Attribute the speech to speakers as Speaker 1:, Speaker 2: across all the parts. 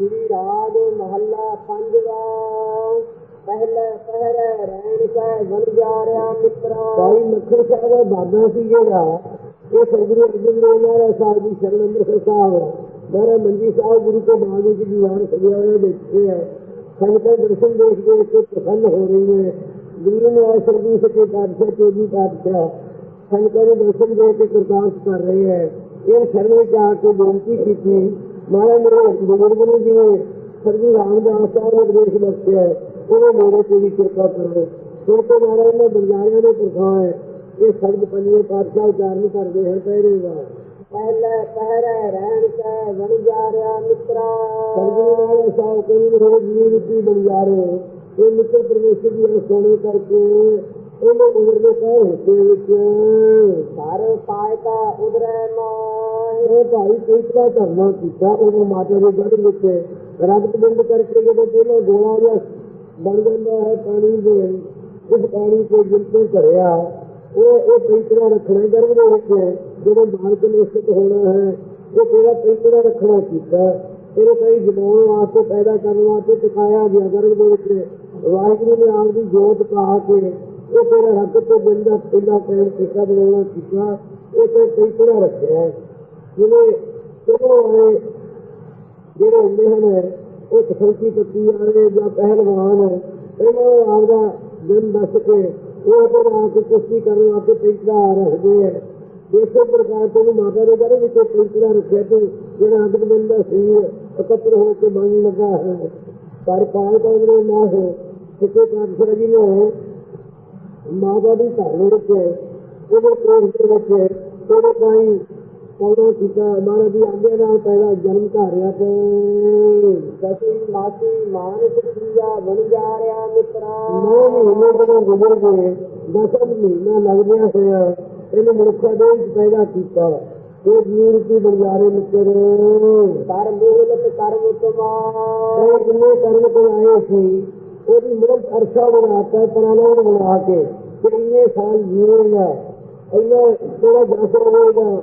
Speaker 1: پیر آد محلہ پنجوا پہلے پہرے رہن کا بن جا رہا مترا
Speaker 2: بھائی مکھن صاحب بابا سی جگہ یہ سرگرو ارجن روزہ صاحب جی شرن امرتسر صاحب میرا منجی صاحب گرو کے بہادر کی دیوار سجا ہوئے دیکھتے ہیں سب کے درشن دیکھ دیکھ کے پسند ہو رہی ہیں گرو نے اور سرگرو سے کوئی بادشاہ کوئی بھی بادشاہ سنکر درشن دے کے کرتاس کر رہے ہیں یہ شرم چاہ کے بنتی کی تھی ਮਹਾਰਾਜ ਮੇਰੇ ਬਜ਼ੁਰਗ ਨੂੰ ਜਿਵੇਂ ਸਰਬੀ ਰਾਮਦਾਸ ਸਾਹਿਬ ਨੇ ਉਪਦੇਸ਼ ਬਖਸ਼ਿਆ ਹੈ, ਉਹ ਮੇਰੇ ਤੇ ਵੀ ਕਿਰਪਾ ਕਰੋ। ਕਿਉਂਕਿ ਮਹਾਰਾਜ ਨੇ ਬੰਜਾਰਿਆਂ ਨੇ ਪਰਖਾਇਆ ਇਹ ਸ਼ਬਦ ਪੰਜਵੇਂ ਪਾਤਸ਼ਾਹ ਉਚਾਰਨ ਕਰਦੇ ਹਨ ਪਹਿਰੇਗਾ
Speaker 1: ਪਹਿਲੇ ਪਹਿਰੇ ਰਹਿਣ ਕੈ ਬਣ ਜਾ ਰਿਆ ਮਿੱਤਰਾ।
Speaker 2: ਸਰਬੀ ਨਾਲ ਸਾਹਿਬ ਕੋਈ ਮੇਰੇ ਜੀਵ ਵਿੱਚ ਬਣ ਜਾ ਰਹੇ ਇਹ ਮਿੱਤਰ ਪਰਮੇਸ਼ਰ ਦੀ ਇਹ ਸੋਣੇ ਕਰਕੇ ਉਹਨੇ ਉਮਰ ਦੇ ਕਹਿ ਹਿੱਸੇ ਵਿੱਚ
Speaker 1: ਘਰ ਪਾਇ ਕਾ ਉਦਰੈ ਮਾਹਿ
Speaker 2: ਇਹ ਭਾਈ ਕੋਈ ਤਰ੍ਹਾਂ ਧਰਨਾ ਕੀਤਾ? ਉਹ ਮਾਤਾ ਦੇ ਗੜ ਵਿੱਚ ਰਗਤ ਬਿੰਦ ਕਰਕੇ ਜਦੋਂ ਪਹਿਲਾਂ ਗੋਲਾ ਜਿਹਾ ਬਣ ਜਾਂਦਾ ਹੈ ਪਾਣੀ ਦੇ, ਉਸ ਪਾਣੀ ਤੇ ਜਿੰਤੇ ਭਰਿਆ ਉਹ ਇਹ ਪੈਂਤਰਾ ਰੱਖਣਾ ਗਰਭ ਦੇ ਵਿੱਚ ਜਦੋਂ ਬਾਲਕ ਨਿਸ਼ਚਿਤ ਹੋਣਾ ਹੈ, ਉਹ ਤੇਰਾ ਪੈਂਤਰਾ ਰੱਖਣਾ ਕੀਤਾ। ਤੇਰੇ ਕਈ ਜਮਾਉਣ ਵਾਸਤੇ ਪੈਦਾ ਕਰਨ ਵਾਸਤੇ ਸਿਖਾਇਆ ਗਿਆ ਗਰਭ ਦੇ ਵਿੱਚ। ਵਾਹਿਗੁਰੂ ਨੇ ਆਪ ਦੀ ਜੋਤ ਪਾ ਕੇ ਉਹ ਤੇਰਾ ਰੱਬ ਤੋਂ ਬਿੰਦਾ ਪਹਿਲਾ ਪੈਣ ਟਿਕਾ ਬਣਾਉਣਾ ਕੀਤਾ। ਇਹ ਤੇ ਪੈਂਤਰਾ ਰੱਖਿਆ। ਜਿਵੇਂ ਚਲੋ ਜਿਹੜੇ ਹੁੰਦੇ ਹਨ, ਉਹ ਤਖਲਕੀ ਪੱਤੀ ਵਾਲੇ ਜਾਂ ਪਹਿਲਵਾਨ ਇਹਨਾਂ ਨੂੰ ਆਪਦਾ ਦਿਨ ਦੱਸ ਕੇ ਉਹ ਤੇ ਆ ਕੇ ਕੁਸ਼ਤੀ ਕਰਨ ਵਾਸਤੇ ਪੈਂਤਰਾ ਰੱਖਦੇ ਆ। ਇਸੇ ਪ੍ਰਕਾਰ ਤੋਂ ਮਾਤਾ ਦੇ ਘਰ ਵਿੱਚ ਪੈਂਤਰਾ ਰੱਖਿਆ ਤੇ ਜਿਹੜਾ ਅੰਦਰ ਬੰਦਾ ਸੀ, ਇਕੱਤਰ ਹੋ ਕੇ ਬਣ ਲੱਗਾ ਹੈ। ਪਰ ਪਾਲ ਦਾ ਜਿਹੜੇ ਨਾ ਹੈ ਸਿੱਖੇ ਪਾਤਸ਼ਾਹ ਜੀ ਨੇ ਮਾਤਾ ਦੀ ਘਰ ਵਿੱਚ ਉਹਦੇ ਕੋਲ ਦੇ ਵਿੱਚ ਥੋੜੇ ਤਾਈ ਪੌਦਾ ਕੀਤਾ ਮਹਾਰਾਜ ਦੀ ਆਗਿਆ ਨਾਲ ਪਹਿਲਾ ਜਨਮ ਧਾਰਿਆ ਤੇ
Speaker 1: ਸਤੀ ਮਾਤੀ ਮਾਨਸ ਪ੍ਰਿਆ ਬਣ ਜਾ ਰਿਆ ਮਿੱਤਰਾ।
Speaker 2: ਨੌ ਮਹੀਨੇ ਜਦੋਂ ਗੁਜ਼ਰ ਗਏ ਦਸਮ ਮਹੀਨਾ ਲੱਗ ਗਿਆ ਹੋਇਆ ਇਹਨੇ ਮਨੁੱਖਾ ਦੇ ਪੈਦਾ ਕੀਤਾ। ਇਹ ਜੀਵ ਰੂਪੀ ਬੰਜਾਰੇ ਮਿੱਤਰ।
Speaker 1: ਕਰ ਮੂਲਤ ਕਰਮ ਤੁਮਾ
Speaker 2: ਇਹ ਜਿੰਨੇ ਕਰਮ ਕਰਾਏ ਸੀ ਉਹਦੀ ਮਿਹਨਤ ਅਰਸ਼ਾ ਬਣਾਤਾ ਪ੍ਰਾਣਾ ਬਣਾ ਕੇ ਕਿ ਇੰਨੇ ਸਾਲ ਜੀਵੇਗਾ ਇੰਨਾ ਤੇਰਾ ਜਸ ਹੋਵੇਗਾ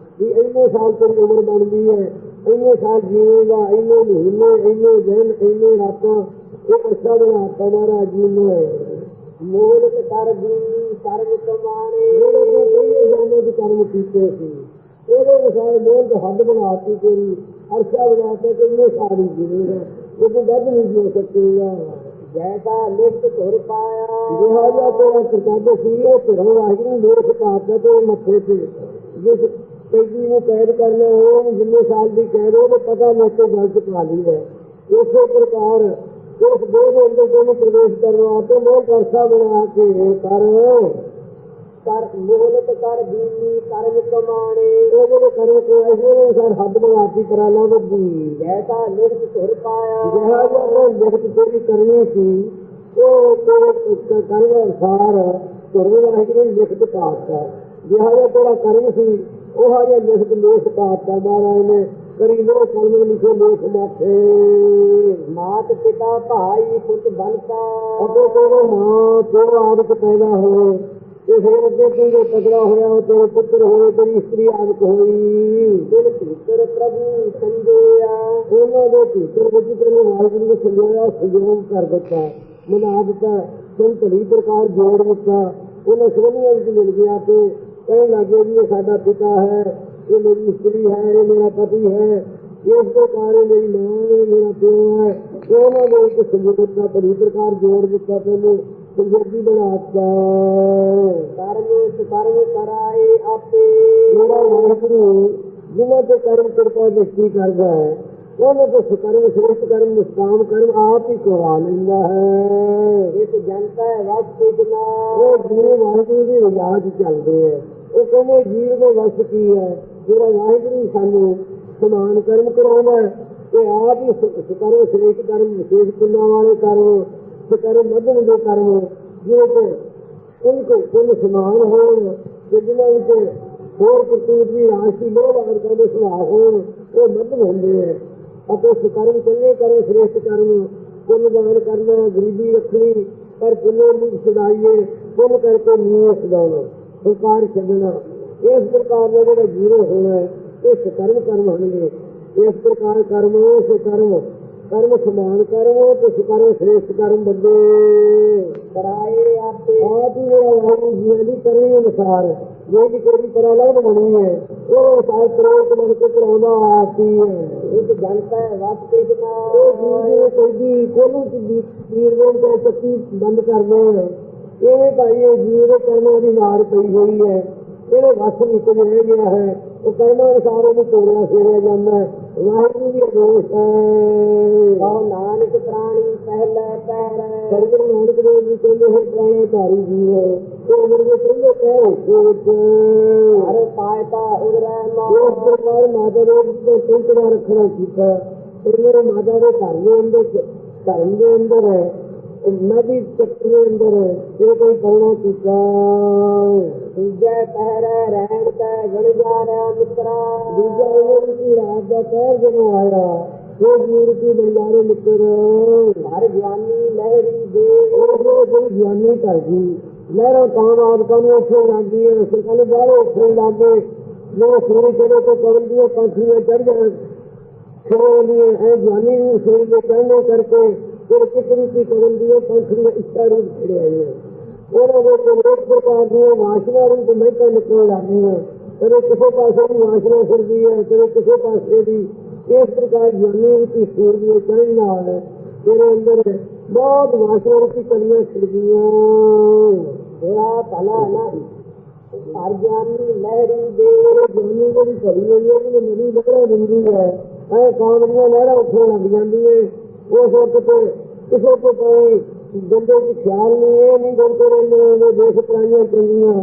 Speaker 2: ਵੀ ਇੰਨੇ ਸਾਲ ਤੇਰੀ ਉਮਰ ਬਣਦੀ ਹੈ ਇੰਨੇ ਸਾਲ ਜੀਵੇਗਾ ਇੰਨੇ ਮਹੀਨੇ ਇੰਨੇ ਦਿਨ ਇੰਨੇ ਰਾਤਾਂ ਇਹ ਅਰਸ਼ਾ ਬਣਾਤਾ ਮਹਾਰਾਜ ਜੀ ਨੇ
Speaker 1: ਮੂਲਤ ਕਰ ਦੀ ਕਰਮ ਤੁਮਾਣੇ
Speaker 2: ਜਿਹੜੇ ਕੋ ਪਹਿਲੇ ਜਾਣੇ ਦੇ ਕਰਮ ਕੀਤੇ ਸੀ। ਉਹਦੇ ਅਨੁਸਾਰ ਮੋਲ ਦਾ ਹੱਦ ਬਣਾਤੀ ਤੇਰੀ ਅਰਸ਼ਾ ਬਣਾਤਾ ਕਿ ਇਹ ਸਾਰੀ ਜੀਵੇਗਾ ਇਹ ਤੋਂ ਵੱਧ ਨਹੀਂ ਜੀ ਸਕੇਗਾ।
Speaker 1: ਜੈਸਾ ਲਿਖਤ ਧੁਰ ਪਾਇਆ।
Speaker 2: ਜਿਹੜਾ ਜਿਹਾ ਤੇਰਾ ਕਰਤੱਵ ਸੀ ਉਹ ਧਰਮ ਵਾਹਿਗੁਰੂ ਪਾਤਾ ਤੇ ਮੱਥੇ ਤੇ। ਜਿਸ جی وہ قید کرنا ہو جن سال بھی کہہ رہے ہو تو پتا میں تو غلط قانون ہے۔ اسی پرکار اس دو کے اندر دونوں پردیش کرنا تو میں پیسہ
Speaker 1: بنا کے کر۔ کر محنت کر
Speaker 2: دینی کرم کمانے۔ وہ جو کرم کو ایسے سر حد
Speaker 1: بناتی کرانا بدی جیسا
Speaker 2: لکھ سر پایا۔ جہاں جہاں لکھ تیری کرنی تھی، وہ کرم انسار کرنے والا لکھ پاس تھا۔ جہاں تیرا کرم سی ਉਹ ਲਿਖਤ ਲੇਖ ਪਾਤਾ ਮਹਾਰਾਜ ਨੇ ਕਰੀ ਲੋ ਕਰਮ ਲਿਖੇ ਲੇਖ ਮਾਥੇ।
Speaker 1: ਮਾਤ ਪਿਤਾ ਭਾਈ ਪੁੱਤ ਬਨਤਾ
Speaker 2: ਅਤੇ ਤੇਰੇ ਮਾਂ ਤੇਰਾ ਆਦਤ ਪੈਦਾ ਹੋਏ ਤੇ ਫਿਰ ਅੱਗੇ ਤੂੰ ਜੋ ਤਗੜਾ ਹੋਇਆ ਉਹ ਤੇਰੇ ਪੁੱਤਰ ਹੋਏ ਤੇਰੀ ਇਸਤਰੀ ਆਦਤ ਹੋਈ।
Speaker 1: ਦਿਲ ਭੀਤਰ ਪ੍ਰਭੂ ਸੰਜੋਇਆ।
Speaker 2: ਉਹਨਾਂ ਦੇ ਭੀਤਰ ਵਿੱਚ ਤੇਰੇ ਵਾਹਿਗੁਰੂ ਨੇ ਸੰਜੋਇਆ ਸੰਜੋਗ ਕਰ ਦਿੱਤਾ। ਮਨਾ ਦਿੱਤਾ ਤੁਮ ਭਲੀ ਪ੍ਰਕਾਰ ਜੋੜ ਦਿੱਤਾ। ਉਹਨਾਂ ਸੋਨੀਆਂ ਵਿੱਚ ਮਿਲ ਗਿਆ ਤੇ کہنے لگے یہ ساڈا پتا ہے یہ میری استری ہے یہ میرا پتی ہے اس پرکار میری ماں ہے میرا پیو ہے انہوں نے ایک سنگت کا پریپرکار جوڑ دیتا تینوں سنگتی بناتا میرا واحرو
Speaker 1: کرم کرپا دشتی کرتا
Speaker 2: ہے۔ انہوں تو کرم شریف کرم مستام کرم آپ ہی کرا لینا ہے۔ ایک جنتا ہے وقت اتنا۔ وہ جی واحرو
Speaker 1: کی رواج چلتے ہیں
Speaker 2: ਉਹ ਜਿਵੇਂ ਵਾਹਿਗੁਰੂ ਦੀ ਰਜਾ 'ਚ ਚੱਲਦੇ ਆ ਉਹ ਕਹਿੰਦੇ ਜੀਵ ਦੇ ਵਸ ਕੀ ਹੈ ਜਿਹੜਾ ਵਾਹਿਗੁਰੂ ਸਾਨੂੰ ਸਮਾਨ ਕਰਮ ਕਰਾਉਂਦਾ ਹੈ ਤੇ ਆਪ ਹੀ ਸ- ਸਕਰਮ ਸ੍ਰੇਸ਼ਟ ਕਰਮ ਵਿਸ਼ੇਸ਼ ਪੁੰਨਾਂ ਵਾਲੇ ਕਰਮ ਸਕਰਮ ਮਧਮ ਦੇ ਕਰਮ ਜਿਹਦੇ ਤੇ ਕੁੱਲ ਕੋ ਕੁੱਲ ਸਮਾਨ ਹੋਣ ਤੇ ਜਿਨ੍ਹਾਂ ਵਿੱਚ ਹੋਰ ਪ੍ਰਤੀਤ ਵੀ ਰਾਸ਼ੀ ਲੋਭ ਆਦਿ ਦੇ ਸੁਭਾਅ ਹੋਣ ਉਹ ਮਧਮ ਹੁੰਦੇ ਹੈ ਅਤੇ ਸਕਰਮ ਚੰਗੇ ਕਰਮ ਸ੍ਰੇਸ਼ਟ ਕਰਮ ਪੁੰਨ ਦਾਨ ਕਰਨਾ ਗਰੀਬੀ ਰੱਖਣੀ ਪਰ ਪੁੰਨੇ ਨੂੰ ਸਦਾਈਏ ਪੁੰਨ ਕਰਕੇ ਨੀਵੇਂ ਸਦਾਉਣਾ ਸੰਕਾਰ ਛੱਡਣਾ ਇਸ ਪ੍ਰਕਾਰ ਦਾ ਜਿਹੜਾ ਜੀਰੋ ਹੋਣਾ ਹੈ ਇਹ ਸਕਰਮ ਕਰਮ ਹੋਣਗੇ ਇਸ ਪ੍ਰਕਾਰ ਕਰਮ ਸਕਰਮ ਕਰਮ ਸਮਾਨ ਕਰਮ ਤੇ ਸਕਰਮ ਸ੍ਰੇਸ਼ਟ ਕਰਮ ਬੰਦੇ
Speaker 1: ਕਰਾਏ ਆਪੇ
Speaker 2: ਆਪ ਹੀ ਜਿਹੜਾ ਵਾਹਿਗੁਰੂ ਜੀ ਦੀ ਕਰਨੀ ਅਨੁਸਾਰ ਜੋ ਵੀ ਕੋਈ ਪ੍ਰਲੰਘ ਬਣੀ ਹੈ ਉਹ ਅਨੁਸਾਰ ਪ੍ਰੇਤ ਮਨ ਕੇ ਕਰਾਉਂਦਾ ਆਤੀ ਹੈ
Speaker 1: ਇੱਕ ਜਨਤਾ ਵਸ ਕ੍ਰਿਸ਼ਨਾ
Speaker 2: ਉਹ ਜੀਵ ਕੋਈ ਵੀ ਕੋਲੋਂ ਦੀ ਪੀਰ ਨੂੰ ਤੇ ਚੱਕੀ ਬੰਦ ਕਰਦੇ ਹਨ ਇਹ ਭਾਈ ਇਹ ਜੀਵ ਦੇ ਕਰਮਾਂ ਦੀ ਮਾਰ ਪਈ ਹੋਈ ਹੈ। ਇਹਦੇ ਵਸ ਵਿੱਚ ਰਹਿ ਗਿਆ ਹੈ। ਉਹ ਕਰਮਾਂ ਅਨੁਸਾਰ ਉਹਨੂੰ ਤੋੜਿਆ ਫੇਰਿਆ ਜਾਂਦਾ ਹੈ। ਵਾਹਿਗੁਰੂ ਦੀ ਅਦੋਸ਼ ਹੈ।
Speaker 1: ਕਹੋ ਨਾਨਕ ਪ੍ਰਾਣੀ ਪਹਿਲੇ ਪਹਿਰੇ
Speaker 2: ਸਰਗੁਰੂ ਨਾਨਕ ਦੇਵ ਜੀ ਕਹਿੰਦੇ ਹੈ ਪ੍ਰਾਣੇ ਧਾਰੀ ਜੀਵ ਉਹ ਅਮਰ ਦੇ ਪਹਿਲੇ ਕਹਿ ਹੋਏ ਵਿੱਚ।
Speaker 1: ਹਰ ਪਾਇਤਾ ਉਗਰੈ
Speaker 2: ਇਸ
Speaker 1: ਮਾ
Speaker 2: ਪ੍ਰਕਾਰ ਮਾਤਾ ਦੇ ਉੱਤੇ ਸੰਕੜਾ ਰੱਖਣਾ ਕੀਤਾ। ਫਿਰ ਮੇਰੇ ਮਾਤਾ ਦੇ ਘਰ ਦੇ ਅੰਦਰ ਧਰਮ ਦੇ ਅੰਦਰ ਹੈ। میں بھی چکر اندر ہے یہ کوئی کرنا چکا
Speaker 1: دوجا پہرا رہن کا گڑ جا رہا مترا۔
Speaker 2: دوجا عمر کی رات کا پیر جنا آیا وہ دور کی بنجارے متر
Speaker 1: ہر جانی لہری دے۔
Speaker 2: وہ کوئی جانی کر دی لہروں کام آپ کا نہیں اٹھنے لگی ہے سرکا نے باہر اٹھنے لگے جو سورج چلے تو کبھی دیے پنچھی میں چڑھ جائیں۔ سورج دیے ہیں جانی بھی کے کہنے کر کے پھر کتنی کی کرندیوں پنکھڑی اچھا روپ کھڑے آئیے انہوں نے تو ایک پرکار کی واشنا روپ میں کا نکل آتی ہے کبھی کسی پاسے بھی واشنا سردی ہے کبھی کسی پاسے بھی اس پرکار جانی کی سوریہ چڑھ رہا ہے۔ میرے اندر بہت واشنا
Speaker 1: کی کلیاں کھڑ گئی ہیں۔ میرا پہلا
Speaker 2: ہے نا ہر لہری دے جانی کو بھی کھڑی ہوئی ہے میری لہرا بندی ہے اے کام دیا لہرا اٹھنے لگ جاتی ہے ਉਸ ਵਕਤ ਕਿਸੇ ਤੋਂ ਕੋਈ ਬੰਦੇ ਦੀ ਖਿਆਲ ਨਹੀਂ ਇਹ ਨਹੀਂ ਕਰਦੇ ਰਹਿੰਦੇ ਨੇ ਦੇਖ ਪ੍ਰਾਈਆਂ ਚੰਗੀਆਂ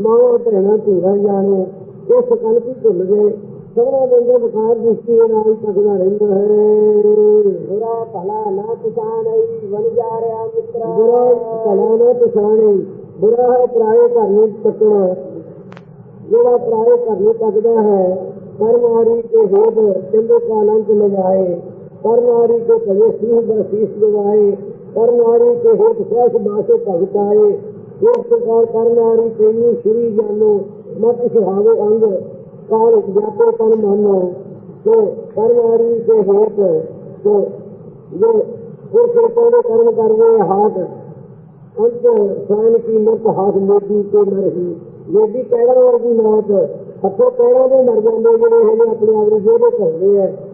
Speaker 2: ਮਾਵਾਂ ਭੈਣਾਂ ਧੀਆਂ ਜਾਣੇ ਇਹ ਸਕਲਪ ਹੀ ਭੁੱਲ ਗਏ। ਸਭਨਾ ਬੰਦੇ ਬੁਖਾਰ ਦ੍ਰਿਸ਼ਟੀ ਨਾਲ ਹੀ ਤੱਕਦਾ ਰਹਿੰਦਾ ਹੈ।
Speaker 1: ਬੁਰਾ ਭਲਾ ਨਾ ਪਛਾਣਈ ਬਣ ਜਾ ਰਿਆ ਮਿੱਤਰਾ।
Speaker 2: ਬੁਰਾ ਭਲਾ ਨਾ ਪਛਾਣੇ ਬੁਰਾ ਹੈ ਪਰਾਏ ਘਰ ਨੂੰ ਤੱਕਣਾ। ਜਿਹੜਾ ਪਰਾਏ ਘਰ ਨੂੰ ਤੱਕਦਾ ਹੈ ਕਰਮਾਰੀ ਕੇ ਹੋਦ ਚੰਦੇ ਕਾ ਅਨੰਤ ਲਗਾਏ اور ناری کو پڑوسی برفیس دلائے اور ناری کو ہوٹ سیس باسے پگتائے۔ ایک پرکار کر ناری تینی شری جانو، مت سہاوے انگ کار جاتے پر مانو۔ تو کر ناری کے ہوٹ، تو یہ پھر کھیتوں کے کرم کر گئے ہاتھ۔ انت سین کی مت ہاتھ موتی کے مر ہی موتی پیڑا ورگی موت ہاتھوں پیڑا دے مر جانے جڑے ہیں اپنے آگری جو دے ہیں۔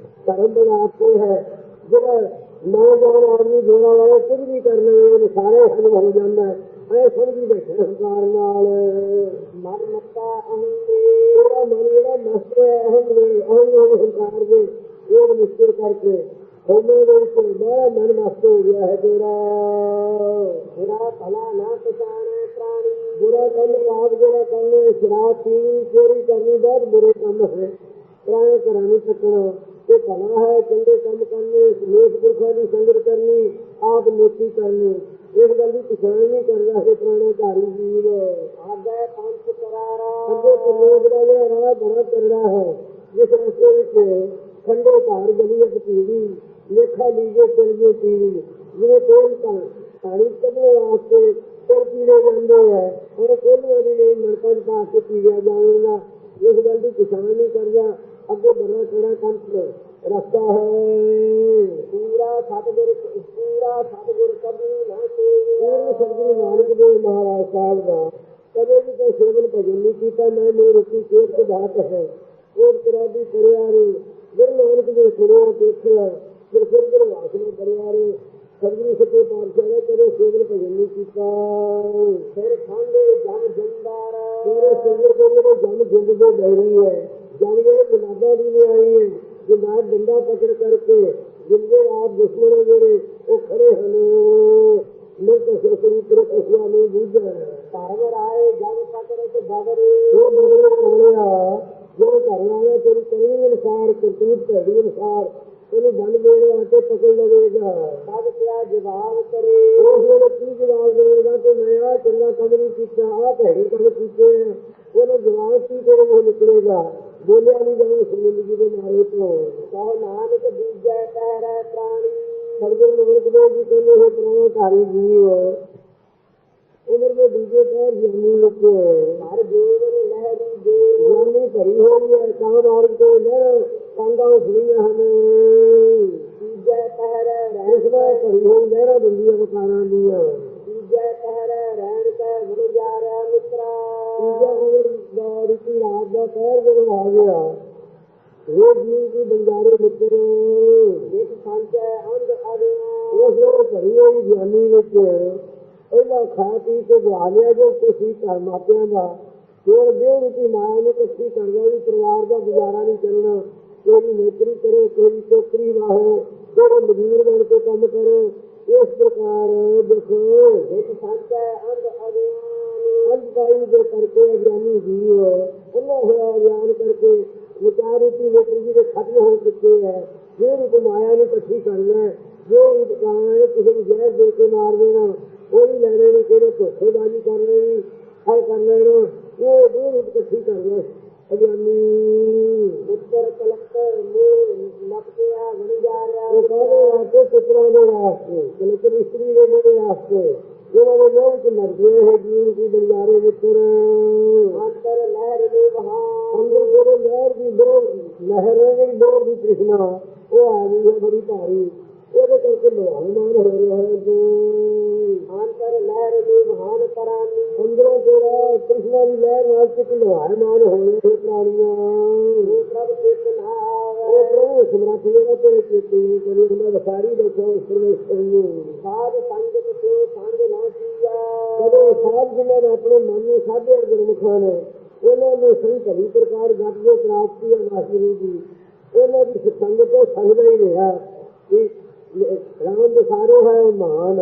Speaker 1: پرمپرا آپ
Speaker 2: یہ ہے جب نوجوان آدمی جوڑا ہوا کچھ بھی کر لیں سارے ختم ہو جانا ہے من مست کے بڑا من مست ہو گیا
Speaker 1: ہے تیرا برا بھلا نہ
Speaker 2: پہچانے پرانی برا کم آپ جڑا کرنے شراب پینی چوری کرنی بہت برے کم ہے پرانے گھر نہیں ਭਲਾ ਹੈ ਚੰਗੇ ਕੰਮ ਕਰਨੇ ਨੇਕ ਪੁਰਖਾਂ ਦੀ ਸੰਗਤ ਕਰਨੀ ਆਪ ਨੇਕੀ ਕਰਨੀ ਇਸ ਗੱਲ ਦੀ ਪਛਾਣ ਨਹੀਂ ਕਰਦਾ ਹੈ ਪੁਰਾਣੇ ਧਾਰੀ ਜੀਵ
Speaker 1: ਆਗੇ ਪੰਥ ਕਰਾਰਾ
Speaker 2: ਅੱਗੇ ਪ੍ਰਲੋਕ ਦਾ ਜਿਹੜਾ ਰਾਹ ਬੜਾ ਕਰੜਾ ਹੈ ਜਿਸ ਰਸਤੇ ਵਿੱਚ ਖੰਡੇ ਧਾਰ ਗਲੀ ਇੱਕ ਪੀੜੀ ਲੇਖਾ ਲੀਜੇ ਚਲ ਗਏ ਟੀਵੀ ਜਿਵੇਂ ਤੇਲ ਤਾਂ ਪਾਣੀ ਕੱਢਣ ਵਾਸਤੇ ਤੇਲ ਪੀੜੇ ਜਾਂਦੇ ਹੈ ਉਹ ਕੋਈ ਵੀ ਨਹੀਂ ਨਰਕਾਂ ਚ ਪਾ ਕੇ ਪੀੜਿਆ ਜਾਵੇਗਾ ਇਸ ਗੱਲ ਦੀ ਕਿਸਾਨ ਨਹੀਂ ਕਰਦਾ ਅੱਗੇ ਬੜਾ ਕਿਹੜਾ ਕੰਮ ਰਸਤਾ ਹੈ।
Speaker 1: ਪੂਰਾ ਸਤਿਗੁਰ ਪੂਰਾ ਸਤਿਗੁਰ ਕਬੀ ਨਾ ਸੇਵਿਆ
Speaker 2: ਇਹ ਸਤਿਗੁਰੂ ਨਾਨਕ ਦੇਵ ਮਹਾਰਾਜ ਸਾਹਿਬ ਦਾ। ਕਦੇ ਵੀ ਕੋਈ ਸੇਵਨ ਭਜਨ ਨਹੀਂ ਕੀਤਾ ਮੈਂ ਮੇਰੀ ਰੁਚੀ ਕੇਤ ਦੀ ਬਾਤ ਹੈ। ਉਹ ਕਰਾਦੀ ਕਰਿਆ ਰੇ ਗੁਰੂ ਨਾਨਕ ਦੇ ਸੁਣਿਆ ਦੇਖਿਆ ਫਿਰ ਫਿਰ ਗੁਰੂ ਵਾਸਨਾ ਕਰਿਆ ਰੇ ਸਤਿਗੁਰੂ ਸੱਚੇ ਪਾਤਸ਼ਾਹ ਨੇ ਕਦੇ ਸੇਵਨ ਭਜਨ ਨਹੀਂ ਕੀਤਾ।
Speaker 1: ਫਿਰ ਖਾਂਦੇ ਜਨ ਜੰਦਾਰ।
Speaker 2: ਤੇਰੇ ਸੰਗਤ ਦੇ ਜਨ ਜਿੰਦ ਦੇ ਬੈਰੀ ਹੈ। ਜਨ ਜਿਹੜੇ ਜਨਾਦਾ ਦੀ ਨਹੀਂ ਆਈ ਹੈ। ਜਨਾਬ ਡੰਡਾ ਪਕੜ ਕਰਕੇ ਜਿੰਦੇ ਆਪ ਦੁਸ਼ਮਣ ਜਿਹੜੇ ਉਹ ਖੜੇ ਹਨ। ਮੈਂ ਤਾਂ ਸੋਚੀ ਤੇਰੇ ਕਸਿਆ ਨੂੰ ਬੁੱਝਾ
Speaker 1: ਧਰਮ ਰਾਏ ਜਨ ਪਕੜੇ ਤੇ ਬਗਰੇ
Speaker 2: ਉਹ ਬਦਲੇ ਕੋਲਿਆ ਜੋ ਘਰ ਵਾਲਾ ਤੇਰੀ ਕਰੀ ਅਨੁਸਾਰ ਕਰਤੂਤ ਤੁਹਾਡੀ ਅਨੁਸਾਰ ਉਹਨੂੰ ਬੰਦ ਦੇਣ ਵਾਸਤੇ ਪਕੜ ਲਵੇਗਾ।
Speaker 1: ਸਭ ਕਿਆ ਜਵਾਬ ਕਰੇ।
Speaker 2: ਉਸ ਵੇਲੇ ਕੀ ਜਵਾਬ ਦੇਵੇਗਾ ਕਿ ਮੈਂ ਆ ਚੰਗਾ ਕੰਮ ਨਹੀਂ ਕੀਤਾ ਆ ਭੈੜੇ ਕੰਮ ਕੀਤੇ ਉਹਨੇ ਜਵਾਬ ਕੀ ਕਰੇ ਉਹ ਨਿਕਲੇਗਾ। بولیا علی گنیش زندگی کے مارے تو۔ چاہے نہانے کے بیچ جائے
Speaker 1: کہہ رہے پرانی سرگر
Speaker 2: مہرک لوگ بھی کہنے ہو پرانے تاری جی۔ ہے عمر میں
Speaker 1: دیجے یعنی لکھے
Speaker 2: ہر دیو نے لہری دے یعنی کری ہوئی
Speaker 1: ہے کون اور کو لے کانگاؤں سنی
Speaker 2: ہمیں۔ دیجے ਦਾ ਰਿਤੀ ਰਾਤ ਦਾ ਪੈਰ ਜਦੋਂ ਆ ਗਿਆ ਇਹ ਜੀਵ ਦੀ ਬੰਜਾਰੇ ਮਿੱਤਰ
Speaker 1: ਇੱਕ ਸੰਚੈ ਅੰਧ ਅਗਿਆ
Speaker 2: ਉਸ ਵੇਲੇ ਭਰੀ ਹੋਈ ਗਿਆਨੀ ਵਿੱਚ ਇਹਦਾ ਖਾ ਪੀ ਕੇ ਗਵਾ ਲਿਆ ਜੋ ਕੁਛੀ ਘਰ ਮਾਪਿਆਂ ਦਾ। ਫਿਰ ਦੇਹ ਰੂਪੀ ਮਾਇਆ ਨੂੰ ਇਕੱਠੀ ਕਰਦਾ ਵੀ ਪਰਿਵਾਰ ਦਾ ਗੁਜ਼ਾਰਾ ਨਹੀਂ ਕਰਨਾ। ਕੋਈ ਨੌਕਰੀ ਕਰੇ ਕੋਈ ਚੋਕਰੀ ਵਾਹੋ ਕੋਈ ਮਜ਼ਦੂਰ ਬਣ ਕੇ ਕੰਮ ਕਰੇ। ਇਸ ਪ੍ਰਕਾਰ ਦੇਖੋ।
Speaker 1: ਇੱਕ ਸੰਚੈ ਅੰਧ ਅਗਿਆ
Speaker 2: لفظ جو کر کے اجانی ہوئی ہے اللہ ہوا بیان کر کے بیچاری کی کے ختم ہو چکے ہیں پھر گمایا نے کٹھی کرنا جو انتقام ہے کسی کو گیس دے کے مار دینا۔ وہ بھی لینے نے کہنے دھوکھے بازی کر رہے ہے کر لینا وہ دور
Speaker 1: کٹھی کر رہے لیکن استری لینے
Speaker 2: کے واسطے جنہوں لوگ کی مرضیاں ہیں جی ان کی بنجارے بکر لہر اندر جڑے لہر کی دو لہر دور بھی
Speaker 1: کرشنا وہ آ گئی
Speaker 2: ہے بڑی تاریخ ਦੀ ਦੋ ਦੀ ਉਹਦੇ ਕਰਕੇ ਲੋਹਾਨ ਹੋ ਰਿਹਾ ਹੈ ਜੋ।
Speaker 1: ਅੰਤਰ ਲਹਿਰ ਨੂੰ ਬਹਾਨ ਕਰਾਨੀ।
Speaker 2: ਅੰਦਰੋਂ ਜਿਹੜਾ ਕ੍ਰਿਸ਼ਨਾ ਦੀ ਲਹਿਰ ਨਾਲ ਚਿਕ ਲੋਹਾਨ ਹੋ ਰਹੇ ਹੈ ਪ੍ਰਾਣੀਆਂ।
Speaker 1: ਉਹ ਪ੍ਰਭ ਚਿਤ ਨਾ
Speaker 2: ਉਹ
Speaker 1: ਆਵੇ
Speaker 2: ਪ੍ਰਭੂ ਸਮਰੱਥ ਜਿਹੜਾ ਤੇਰੇ ਚੇਤੇ ਕਰੀ ਉਹਨਾਂ ਵਸਾਰੀ ਬੈਠਾ ਉਸ ਪਰਮੇਸ਼ਰ ਨੂੰ।
Speaker 1: ਸਾਧ ਸੰਗਤ ਤੇ ਸੰਗ ਨਾ ਕੀਆ।
Speaker 2: ਕਦੇ ਸਾਧ ਜਿਨ੍ਹਾਂ ਨੇ ਆਪਣੇ ਮਨ ਨੂੰ ਸਾਧਿਆ ਗੁਰਮੁਖਾਂ ਨੇ ਉਹਨਾਂ ਨੂੰ ਸਹੀ ਭਲੀ ਪ੍ਰਕਾਰ ਗੱਤ ਦੇ ਪ੍ਰਾਪਤੀ ਹੈ ਮਾਸਟਰੀ ਦੀ ਉਹਨਾਂ ਦੀ ਸੰਗਤ ਤੋਂ ਸੰਗਦਾ ਹੀ ਰਿਹਾ ਕਿ رام دسارو ہے مہان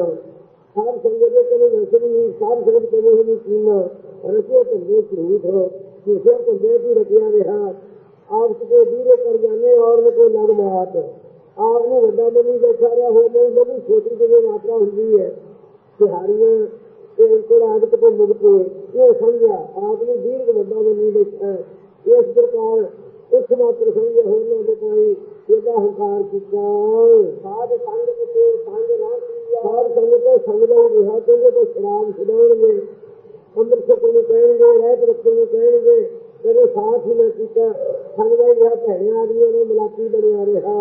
Speaker 2: سب سنگتے کبھی نسلی سب سنگ کبھی ہمیں کینا رکھے کندے کسی کندے کی رکھیا رہا آپ کو دورے کر جانے اور کو لگ مات آپ نے وڈا منی دیکھا رہا ہو نہیں بڑی چھوٹی جی جگہ ماترا ہوتی ہے۔ تہاریاں آدت کو مل کے یہ سمجھا آپ نے دیر وڈا نہیں دیکھا اس پرکار ਉਸ ਮਾਤਰ ਸਮਝਿਆ ਹੋਣਾ ਦੇ ਕੋਈ ਇਹਦਾ ਹੰਕਾਰ ਕੀਤਾ।
Speaker 1: ਸਾਧ ਸੰਗਤ ਤੇ ਸੰਗ ਨਾ ਕੀਆ।
Speaker 2: ਸਾਰ ਸੰਗਤ ਤੋਂ ਸੰਗ ਦਾ ਰਿਹਾ ਕਹਿੰਦੇ ਤਾਂ ਸ਼ਰਾਬ ਛਡਾਉਣਗੇ। ਅੰਮ੍ਰਿਤ ਛਕਣ ਨੂੰ ਕਹਿਣਗੇ ਰਹਿਤ ਰੱਖਣ ਨੂੰ ਕਹਿਣਗੇ। ਕਦੇ ਸਾਥ ਹੀ ਨਾ ਕੀਤਾ। ਸੰਗ ਦਾ ਹੀ ਰਿਹਾ ਭੈਣੇ ਆਦਮੀਆਂ ਨੇ ਮਲਾਕੀ ਬਣਿਆ ਰਿਹਾ।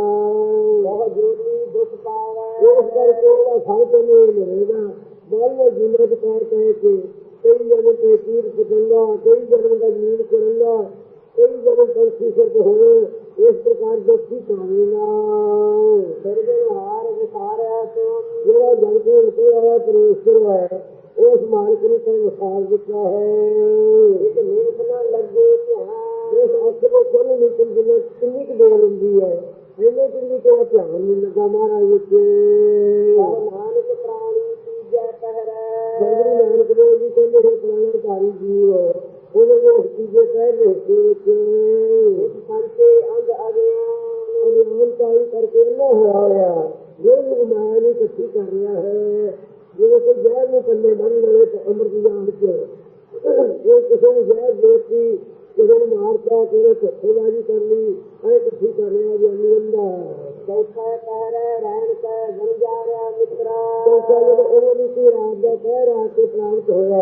Speaker 1: ਬਹੁਤ ਜੋਤੀ ਦੁਖ ਪਾਵੇ
Speaker 2: ਇਸ ਕਰਕੇ ਉਹਦਾ ਫਲ ਤੈਨੂੰ ਇਹ ਮਿਲੇਗਾ ਬਾਲਵਾ ਜਿੰਦਤ ਕਾਰ ਕਹੇ ਕਿ ਕਈ ਜਨਮ ਤੇ ਤੀਰ ਪਤੰਗਾ ਕਈ ਜਨਮ ਦਾ ਨੀਂਦ ਕਰੰਗਾ ਕਈ ਪੰਛੀ ਸਿਰ ਹੋਵੇ ਇਸ ਪ੍ਰਕਾਰ ਜੋ ਕੀ
Speaker 1: ਹਾਰ
Speaker 2: ਜਿਹੜਾ ਜਨ ਕੇ ਪਰਮੇਸ਼ਰ ਹੈ ਉਸ ਮਾਲਕ ਨੂੰ ਤੇ ਵਿਸਾਰ ਦਿੱਤਾ ਹੈ।
Speaker 1: ਇੱਕ ਨਿਰਖ ਨਾ ਲੱਗੇ ਧਿਆਨ।
Speaker 2: ਇਸ ਅੱਖ ਦੇ ਕੋਲ ਨਿਕਲ ਜਿੰਨਾ ਕਿੰਨੀ ਕੁ ਦੇਰ ਹੁੰਦੀ ਹੈ ਇਹਨੇ ਕਿੰਨੀ ਤੇਰਾ ਧਿਆਨ ਨਹੀਂ ਲੱਗਾ ਮਹਾਰਾਜ ਵਿੱਚ।
Speaker 1: ਨਾਨਕ ਪ੍ਰਾਣੀ ਤੀਜੈ ਪਹਿਰੈ।
Speaker 2: ਸ੍ਰੀ ਨਾਨਕ ਦੇਵ ਜੀ ਕਹਿੰਦੇ ਹੈ ਪ੍ਰਾਣਾ ਜੀਵ। ਉਹਦੇ ਦੇ ਤੀਜੇ ਕਹਿ ਦੇ ਵਿੱਚ
Speaker 1: ਇੱਕ ਸੰਚੇ ਅੰਗ ਅਗਿਆਨ
Speaker 2: ਅਗਿਆਨ ਕਾਈ ਕਰਕੇ ਇਹਨਾਂ ਹੋਇਆ ਹੋਇਆ ਜੋ ਵੀ ਮਾਇਆ ਨੂੰ ਇਕੱਠੀ ਕਰ ਰਿਹਾ ਹੈ ਜਿਵੇਂ ਕੋਈ ਜ਼ਹਿਰ ਨੂੰ ਪੱਲੇ ਬੰਨ ਲਵੇ ਤਾਂ ਅੰਮ੍ਰਿਤ ਜਾਣ ਚ ਇਹ ਕਿਸੇ ਨੂੰ ਜ਼ਹਿਰ ਦੇਤੀ ਕਿਸੇ ਨੂੰ ਮਾਰਤਾ ਕਿਸੇ ਧੱਕੇਬਾਜ਼ੀ ਕਰ ਲਈ ਐ ਕਿੱਥੇ ਕਰ ਰਿਹਾ ਜਾਨੀ ਬੰਦਾ
Speaker 1: ਚੌਥਾ ਪਹਿਰੇ ਰਹਿਣ ਕੈ ਬਣ ਜਾ ਰਿਹਾ ਮਿੱਤਰਾ
Speaker 2: ਚੌਥਾ ਜਦੋਂ ਉਹ ਨਹੀਂ ਸੀ ਰਾਤ ਦਾ ਕਹਿ ਰਹਾ ਕਿ ਪ੍ਰਾਪਤ ਹੋਇਆ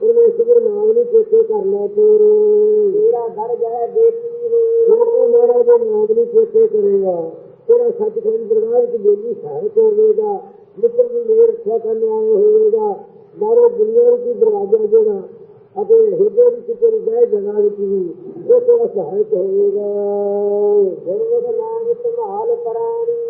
Speaker 2: ਪਰਮੇਸ਼ਵਰ ਨਾਮ ਨੂੰ ਚੇਤੇ ਕਰ ਲੈ ਤੂੰ
Speaker 1: ਤੇਰਾ ਦਰਜ ਹੈ ਦੇਖੀ ਹੋ
Speaker 2: ਤੂੰ ਮੇਰਾ ਦੇ ਨਾਮ ਨੂੰ ਚੇਤੇ ਕਰੇਗਾ ਤੇਰਾ ਸੱਚਖੰਡ ਦਰਬਾਰ ਵਿੱਚ ਬੇਲੀ ਸਹਾਇਕ ਹੋਵੇਗਾ ਮਿੱਤਰ ਦੀ ਮੇਰ ਰੱਖਿਆ ਕਰਨ ਵਾਲਾ ਹੋਵੇਗਾ। ਮਾਰੋ ਦੁਨੀਆ ਦੀ ਦਰਵਾਜ਼ਾ ਜਿਹੜਾ ਅਤੇ ਹਿਰਦੇ ਵਿੱਚ ਤੇਰੀ ਬਹਿ ਜਗ੍ਹਾ ਵਿੱਚ ਵੀ ਉਹ ਤੇਰਾ ਸਹਾਇਕ ਹੋਵੇਗਾ।
Speaker 1: ਗੁਰਮੁਖ ਨਾਮ ਸੰਭਾਲ ਪ੍ਰਾਣੀ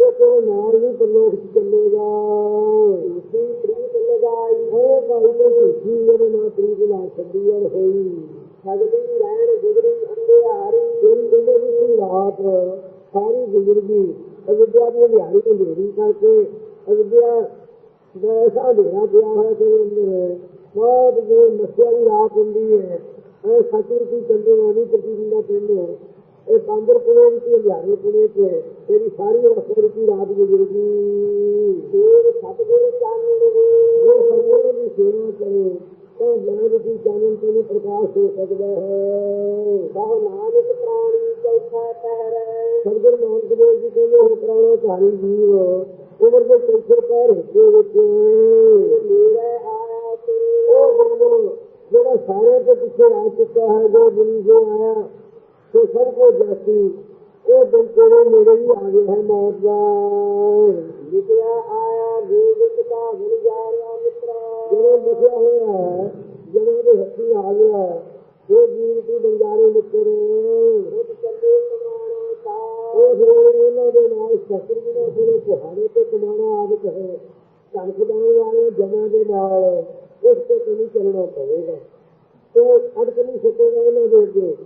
Speaker 2: ਉਹ ਤੇਰੇ ਨਾਲ ਵੀ ਪਰਲੋਕ ਚ ਚੱਲੇਗਾ।
Speaker 1: ਉਸੀ ਪ੍ਰੀਤ ਲਗਾਈ।
Speaker 2: ਉਹ ਭਾਈ ਤੇ ਝੂਠੀ ਇਹਦੇ ਨਾਲ ਪ੍ਰੀਤ ਨਾਲ ਛੱਡੀ ਔਰ ਹੋਈ
Speaker 1: ਸਗਦੀ ਰਹਿਣ ਗੁਜਰੀ ਅੰਧਿਆਰੀ।
Speaker 2: ਤੇਰੀ ਜ਼ਿੰਦਗੀ ਦੀ ਰਾਤ। ਸਾਰੀ ਗੁਜ਼ਰਗੀ ਅਵਿਦਿਆ ਦੀ ਹਜ਼ਾਰੀ ਤੋਂ ਢੇਰੀ ਕਰਕੇ ਅਵਿਦਿਆ ਦਾ ਐਸਾ ਹਨੇਰਾ ਪਿਆ ਹੋਇਆ ਤੇਰੇ ਅੰਦਰ। ਬਹੁਤ ਜਿਵੇਂ ਮੱਸਿਆ ਦੀ ਰਾਤ ਹੁੰਦੀ ਹੈ। ਐ ਸਤਿਰ ਦੀ ਚੰਦਰਵਾਨੀ ਪ੍ਰਤੀਬਿੰਬਾ ਪੈਂਦੇ ਇਹ ਬਾਂਦਰ ਪੁਣੇ ਵਿੱਚ ਹਜ਼ਾਰੇ ਪੁਣੇ ਚ ਤੇਰੀ ਸਾਰੀ ਅਵਸਥਾ ਦੀ ਰਾਤ ਗੁਜ਼ਰਗੀ
Speaker 1: ਤੇਰ ਸਤਿਗੁਰ ਚਾਨਣ
Speaker 2: ਜੋ ਸਰਵਰ ਦੀ ਸੇਵਾ ਕਰੇ। ਤਾਂ ਜਨਮ ਦੀ ਚਾਨਣ ਤੈਨੂੰ ਪ੍ਰਕਾਸ਼ ਹੋ ਸਕਦਾ ਹੈ।
Speaker 1: ਬਹੁ ਨਾਨਕ ਪ੍ਰਾਣੀ ਚੌਥਾ ਪਹਿਰੇ
Speaker 2: ਸਰਗੁਰ ਨਾਨਕ ਦੇਵ ਜੀ ਕਹਿੰਦੇ ਹੋ ਪ੍ਰਾਣੋ ਧਾਰੀ ਜੀਵ ਉਮਰ ਦੇ ਕੈਸਰ ਪੈਰ ਹਿੱਸੇ ਵਿੱਚ
Speaker 1: ਨੇੜੇ ਆਇਆ ਤੂੰ
Speaker 2: ਉਹ ਗੁਰੂ, ਜਿਹੜਾ ਸਾਰੇ ਤੋਂ ਪਿੱਛੇ ਆ ਚੁੱਕਾ ਹੈ, ਜੋ ਦਿਨ ਜੋ ਆਇਆ ਤੇ ਸਭ ਕੋ ਜਾਤੀ ਇਹ ਦਿਨ ਤੇਰੇ ਨੇੜੇ ਹੀ ਆ ਗਿਆ ਹੈ ਮੌਤ ਦਾ।
Speaker 1: ਲਿਖਿਆ ਆਇਆ ਗੋਬਿੰਦ ਕਾ ਬਣ ਜਾ ਰਿਹਾ ਮਿੱਤਰਾ।
Speaker 2: ਜਦੋਂ ਲਿਖਿਆ ਹੋਇਆ ਹੈ ਜਦੋਂ ਦੇ ਹੱਥੀ ਆ ਗਿਆ ਉਹ ਜੀਵ ਦੀ ਬੰਜਾਰੇ ਮਿੱਤਰ।
Speaker 1: ਖੁਦ ਚੱਲੇ ਕਮਾਣਾ ਸਾ
Speaker 2: ਉਹ ਫਿਰ ਉਹਨਾਂ ਦੇ ਨਾਲ ਸ਼ਸਤਰ ਵੀ ਨਾ ਕੋਲੇ ਪੁਹਾਰੇ ਤੇ ਕਮਾਣਾ ਆਦਿਕ ਹੈ ਕਣਕ ਦਾਣ ਵਾਲੇ ਜਮਾਂ ਦੇ ਨਾਲ ਉਸ ਤੇ ਕਮੀ ਚੱਲਣਾ ਪਵੇਗਾ। ਤੇ ਅੜਕ ਨਹੀਂ ਸਕੇਗਾ ਉਹਨਾਂ ਦੇ ਅੱਗੇ।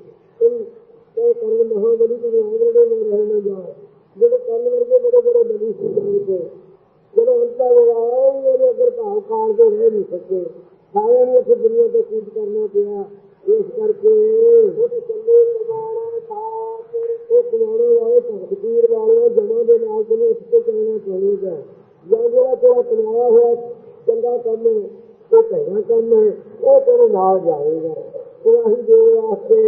Speaker 2: ਕਰਨ ਮਹਾਬਲੀ ਦੇ ਆਗਰੇ ਦੇ ਰਹਿਣ ਜਾ। ਜਿਹੜੇ ਕਰਨ ਵਰਗੇ ਬੜੇ ਬੜੇ ਬਲੀ ਸੀ ਤੇ ਜਿਹੜਾ ਉਲਟਾ ਹੋਇਆ ਉਹਨੇ ਅਗਰ ਭਾਵ ਕਾਲ ਦੇ ਰਹਿ ਨਹੀਂ ਸਕੇ। ਸਾਰਿਆਂ ਨੂੰ ਇਸ ਦੁਨੀਆ ਤੇ ਕੂਦ ਕਰਨਾ ਪਿਆ। ਇਸ ਕਰਕੇ
Speaker 1: ਉਹ ਚੱਲੇ ਕਮਾਣਾ ਸਾਥ
Speaker 2: ਉਹ ਕਮਾਣੇ ਵਾਲੇ ਤਕਦੀਰ ਵਾਲੇ ਜਮਾਂ ਦੇ ਨਾਲ ਤੈਨੂੰ ਉਸ ਤੋਂ ਚੱਲਣਾ ਚਾਹੀਦਾ ਜਾਂ ਜਿਹੜਾ ਤੇਰਾ ਕਮਾਇਆ ਹੋਇਆ ਚੰਗਾ ਕੰਮ ਹੈ, ਉਹ ਕਹਿਣਾ ਕੰਮ ਹੈ, ਉਹ ਤੇਰੇ ਨਾਲ ਜਾਏਗਾ। ਉਹ ਦੇ ਵਾਸਤੇ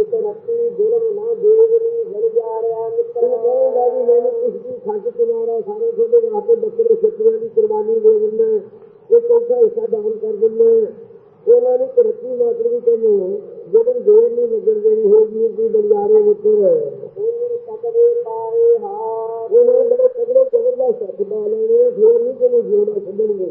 Speaker 1: ਇੱਕ ਰੱਤੀ ਦਿਲ ਨਾ ਦੇਵਨੀ ਬਣ ਜਾ ਰਿਹਾ।
Speaker 2: ਤੂੰ
Speaker 1: ਮਿੱਤਰਾ
Speaker 2: ਵੀ ਮੈਨੂੰ ਕੁਝ ਦੀ ਖੱਜ ਕਮਾਰਾ ਸਾਰੇ ਤੁਹਾਡੇ ਵਾਸਤੇ ਬੱਕਰੇ ਛੱਤੀਆਂ ਦੀ ਕੁਰਬਾਨੀ ਦੇ ਦਿੰਦਾ ਇਹ ਚੌਥਾ ਹਿੱਸਾ ਦਾਨ ਕਰ ਦਿੰਦਾ ਉਹਨਾਂ ਨੇ ਤਰੱਕੀ ਮਾਤਰ ਵੀ ਤੈਨੂੰ ਜਦੋਂ ਦੇਰ ਨਹੀਂ ਲੱਗਣ ਦੇਣੀ ਹੋਗੀ ਦੀ ਬੰਜਾਰੇ ਵਿੱਚ
Speaker 1: ਉਹਨੀ ਤਕਦੇ ਪਾਏ ਹਾਰ
Speaker 2: ਉਹਨਾਂ ਬੜੇ ਤਗੜੇ ਜ਼ਬਰਦਸਤ ਹੱਥ ਪਾ ਲੈਣੇ, ਫੇਰ ਨਹੀਂ ਤੈਨੂੰ ਜਿਉਣਾ ਛੱਡਣਗੇ।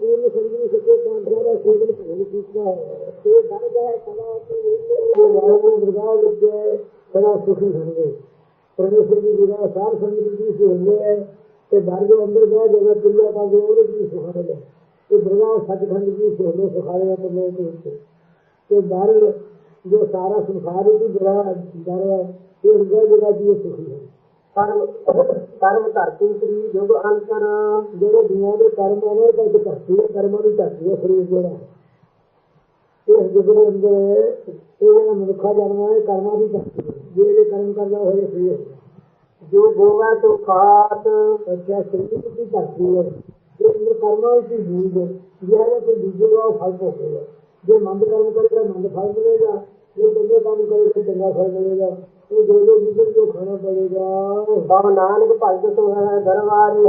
Speaker 2: پورن سرگنی سجے کانٹرا کا سیون پہن کیتا
Speaker 1: ہے تے بن گئے
Speaker 2: سدا
Speaker 1: تے
Speaker 2: وارو درگاہ لگے سدا سخی سنگے پرمیشر کی جگہ سار سنگت کی سی ہوئے ہے تے بھر جو اندر گئے جگہ کلیا پا گئے اور کی سخا لے تے درگاہ سچ کھنڈ کی سی ہوئے سخا لے تو لوگ ہوتے تے باہر جو سارا سنسار کی جڑا ڈر ہے اس گئے ہے۔
Speaker 1: ਕਰਮ ਕਰਮ ਧਰਤੀ ਸ੍ਰੀ ਜੁਗ ਅੰਤਰ,
Speaker 2: ਜਿਹੜੇ ਦੁਨੀਆ ਦੇ ਕਰਮ ਆ ਨਾ ਇੱਕ ਧਰਤੀ ਹੈ ਕਰਮਾਂ ਦੀ ਧਰਤੀ ਹੈ ਸਰੀਰ ਜਿਹੜਾ ਇਸ ਜੁਗ ਅੰਦਰ ਇਹ ਮਨੁੱਖਾ ਜਨਮ ਹੈ ਕਰਮਾਂ ਦੀ ਧਰਤੀ ਹੈ। ਜੇ ਇਹ ਕਰਮ ਕਰਦਾ ਹੋਏ ਸਰੀਰ
Speaker 1: ਜੋ ਗੋਵਾ ਤੋਂ ਖਾਤ
Speaker 2: ਅੱਛਾ ਸਰੀਰ ਦੀ ਧਰਤੀ ਹੈ। ਇਹ ਅੰਦਰ ਕਰਮਾਂ ਦੀ ਬੀਜ ਹੈ ਜਿਹੜਾ ਕੋਈ ਬੀਜੇਗਾ, ਉਹ ਫਲ ਭੋਗੇਗਾ। ਜੇ ਮੰਦ ਕਰਮ ਕਰੇਗਾ, ਮੰਦ ਫਲ ਮਿਲੇਗਾ। جو چنگا کام کرے گا چنگا پھل ملے گا۔ وہ جو لوگ دربار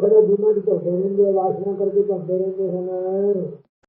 Speaker 2: چلے کر کے کرتے رہتے